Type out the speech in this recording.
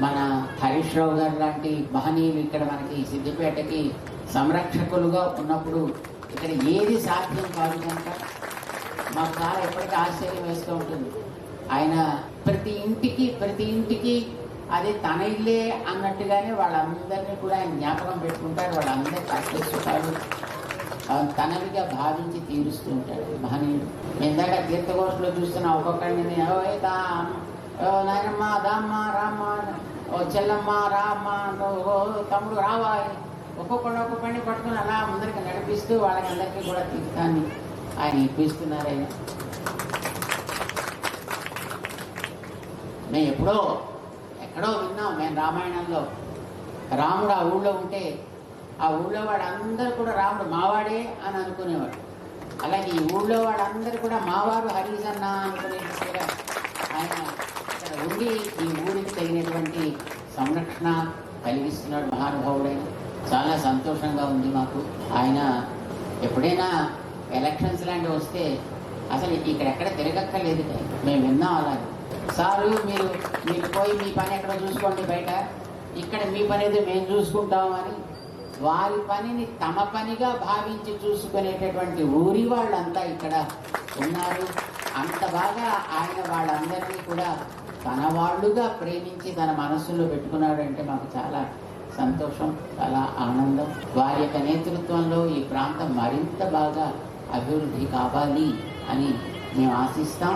మన హరీష్ రావు గారు లాంటి మహనీయులు ఇక్కడ మనకి సిద్దిపేటకి సంరక్షకులుగా ఉన్నప్పుడు ఇక్కడ ఏది సాధ్యం కాదు కనుక మాకు చాలా ఎప్పటికీ ఆశ్చర్యం వేస్తూ ఉంటుంది. ఆయన ప్రతి ఇంటికి ప్రతి ఇంటికి అది తన ఇల్లే అన్నట్టుగానే వాళ్ళందరినీ కూడా ఆయన జ్ఞాపకం పెట్టుకుంటారు. వాళ్ళందరి కష్టసుఖాలు తనవిగా భావించి తీరుస్తూ ఉంటాడు మహనీయుడు ఇందాక తీర్థకోశంలో చూస్తున్న ఒక్కొక్కరిని "ఓ నాయనమ్మ దామ్మ రామ్మ ఓ చెల్లమ్మ రామ్మ ఓ తమ్ముడు రావా ఒక్కొక్కడు ఒక్కొక్కడిని పట్టుకుని అలా ముందరికి నడిపిస్తూ వాళ్ళకి అందరికీ కూడా తీర్థాన్ని ఆయన ఇప్పిస్తున్నారు ఆయన. మేము ఎప్పుడో ఎక్కడో విన్నాం మేము రామాయణంలో. రాముడు ఆ ఊళ్ళో ఉంటే ఆ ఊళ్ళో వాడందరూ కూడా రాముడు మావాడే అని అనుకునేవాడు అలాగే ఈ ఊళ్ళో వాడందరూ కూడా మావారు హరీజన్నా అనుకునే ఉండి ఈ ఊరికి తగినటువంటి సంరక్షణ కలిగిస్తున్నాడు మహానుభావుడైన చాలా సంతోషంగా ఉంది మాకు. ఆయన ఎప్పుడైనా ఎలక్షన్స్ లాంటివి వస్తే అసలు ఇక్కడ ఎక్కడ తిరగక్కర్లేదు మేము విన్నాం అలాగే. సారు మీరు మీరు పోయి మీ పని ఎక్కడ చూసుకోండి బయట. ఇక్కడ మీ పని అయితే మేము చూసుకుంటామని వారి పనిని తమ పనిగా భావించి చూసుకునేటటువంటి ఊరి వాళ్ళంతా ఇక్కడ ఉన్నారు. అంత బాగా ఆయన వాళ్ళందరినీ కూడా తన వాళ్ళుగా ప్రేమించి తన మనస్సులో పెట్టుకున్నాడు అంటే మాకు చాలా సంతోషం చాలా ఆనందం. వారి యొక్క నేతృత్వంలో ఈ ప్రాంతం మరింత బాగా అభివృద్ధి కావాలి అని మేము ఆశిస్తాం.